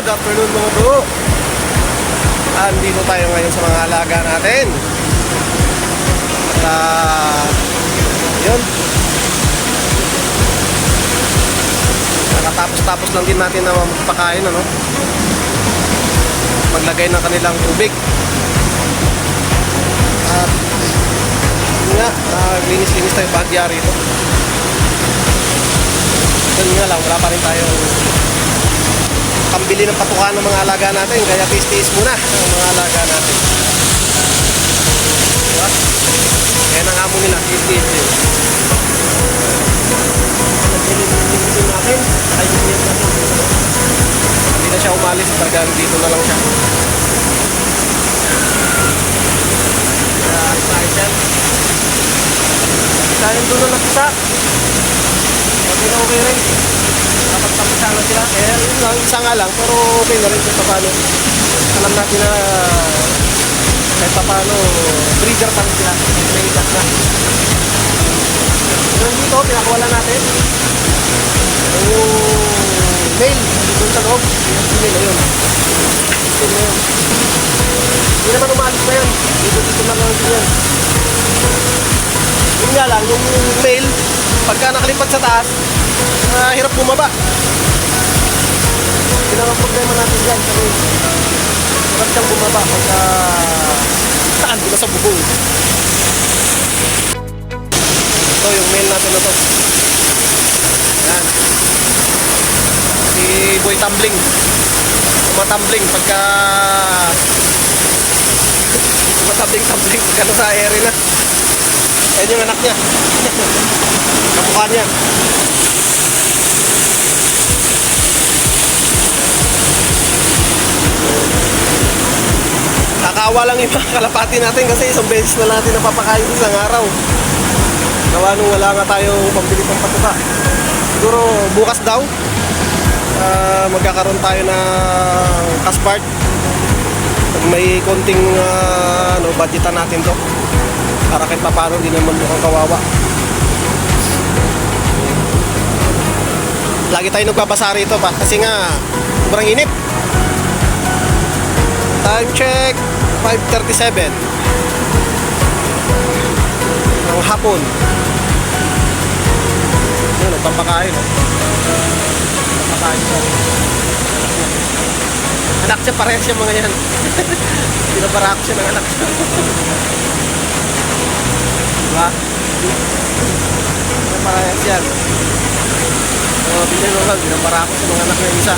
Good afternoon mga bro. Andito tayo ngayon sa mga alaga natin. At ah, yun. Nakatapos-tapos lang din natin na magpakain ano. Maglagay ng kanilang tubig. At yun nga, naglinis-linis tayo bahagya rito. Yun nga lang, wala pa rin tayong pambili ng patukan ng mga alaga natin. Kaya tis-tis muna ang mga alaga natin. Diba? Kaya ang amo nila, tis-tis din. Nagdilim-dilim natin. Ay, dilim natin. Hindi na siya umalis. Talagang dito na lang siya. Kaya ayos na yan. Sayang doon na nakita. Okay na okay na sila. Eh, yun lang, isa nga lang, pero okay na rin kung paano. Alam natin na kahit pa paano, breeder pa rin sila. May ikat na. Yung dito, pinakuwala natin. Yung male, dito sa loob. Yung female na yun. Ito na yun. Hindi naman umalis na yun. Dito, dito lang yan. Yun nga lang, yung male, pagka nakalipat sa taas, uh, hirap bumaba. Yun ang problema natin dyan. Kasi hirap siyang bumaba pagka saan doon sa bubong. Ito yung mail natin na to. Yan. Si Boy Tumbling. Tumatumbling pagka tumatumbling-tumbling pagka nasa area na. Yan yung anak niya. Kamukha niya. Nakakawa lang yung mga kalapati natin kasi isang beses na natin napapakain sa isang araw. Gawa nung wala nga tayong pambili pang patuka. Siguro bukas daw, ah, magkakaroon tayo ng caspart. Pag may konting ah, ano, budgetan natin to. Para kahit papano hindi naman mukhang kawawa. Lagi tayo nagbabasa rito pa kasi nga sobrang init. Time check 5.37 ng hapon. Yun, nagpapakain. Oh. Nagpapakain siya. Anak siya, parehas siya mga yan. Binabarak siya ng anak siya. diba? Parehas yan. So, bilhin mo lang, binabarak ko sa mga anak ng isa.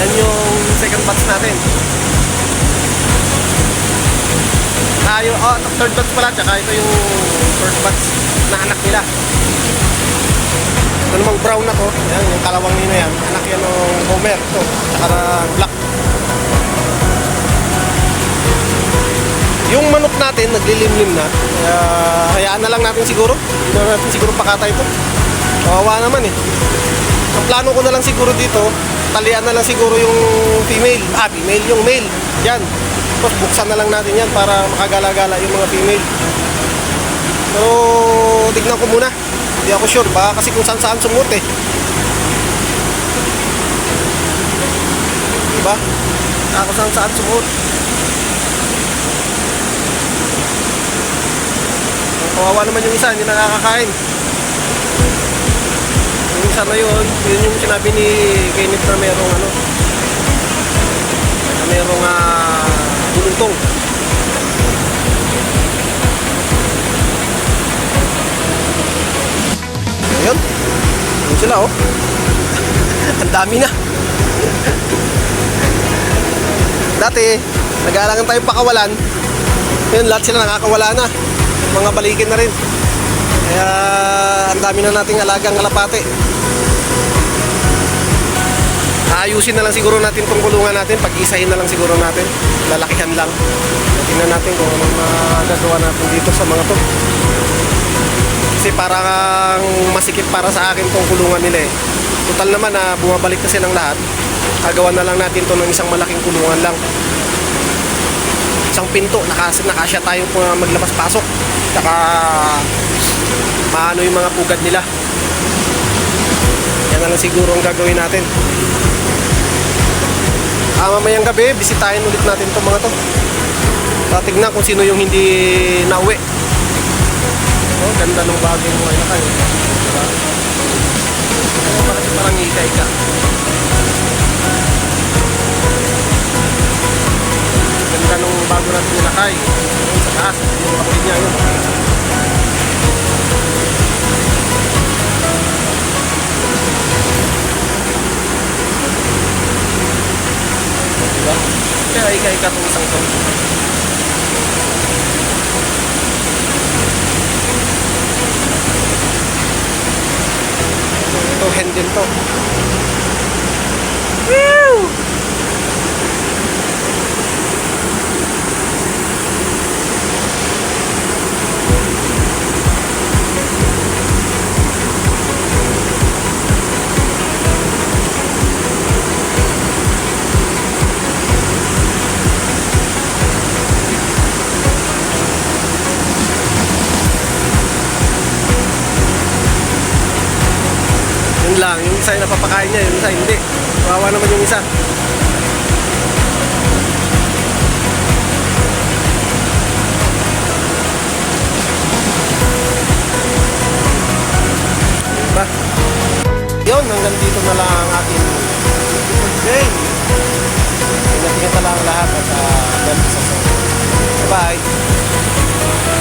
Yan yung second batch natin. Ah, yung, oh, third batch pala, tsaka ito yung first batch na anak nila. Ito namang brown na to, yan, yung kalawang nino yan, anak yan ng Homer, ito, tsaka black. Yung manok natin, naglilimlim na, kaya hayaan na lang natin siguro, hindi na natin siguro pakatay ito. Kawawa naman eh. Ang plano ko na lang siguro dito, talian na lang siguro yung female, ah, female, yung male, yan. Tapos buksan na lang natin yan para makagala-gala yung mga female. Pero tignan ko muna. Hindi ako sure. Baka kasi kung saan-saan sumut eh. Diba? Baka kung saan-saan sumut. Kawawa naman yung isa, hindi nakakakain. Yung isa na yun, yun yung sinabi ni Kenneth na merong ano, na merong ah, buluntong. Ayun. Ayun sila oh. Ang dami na. Dati, nag-aalangan tayong pakawalan. Ngayon, lahat sila nakakawala na. Mga balikin na rin. Kaya, ang dami na nating alagang kalapate. Ayusin na lang siguro natin tong kulungan natin. Pag-isahin na lang siguro natin. Lalakihan lang. Tingnan natin kung anong magagawa natin dito sa mga to. Kasi parang masikip para sa akin tong kulungan nila eh. Total naman na bumabalik kasi ng lahat. Agawan na lang natin to ng isang malaking kulungan lang. Isang pinto, nakas nakasya tayo kung maglabas-pasok. Tsaka maano yung mga pugad nila. Yan na lang siguro ang gagawin natin. Ah, mamayang gabi, bisitahin ulit natin itong mga to. Uh, kung sino yung hindi nauwi. Oh, ganda ng bagong mga inakay. Diba? Ano pa kasi parang ika-ika. Ganda nung bago natin nilakay. Sa taas, yung kapatid niya yun. Itong isang to. Ito, hen din to. minsan napapakain niya, yung minsan hindi. Kawawa naman yung isa. Diba? Yun, hanggang dito na lang ang ating game. Pinatigit na lang lahat at ah, uh, sa Bye-bye!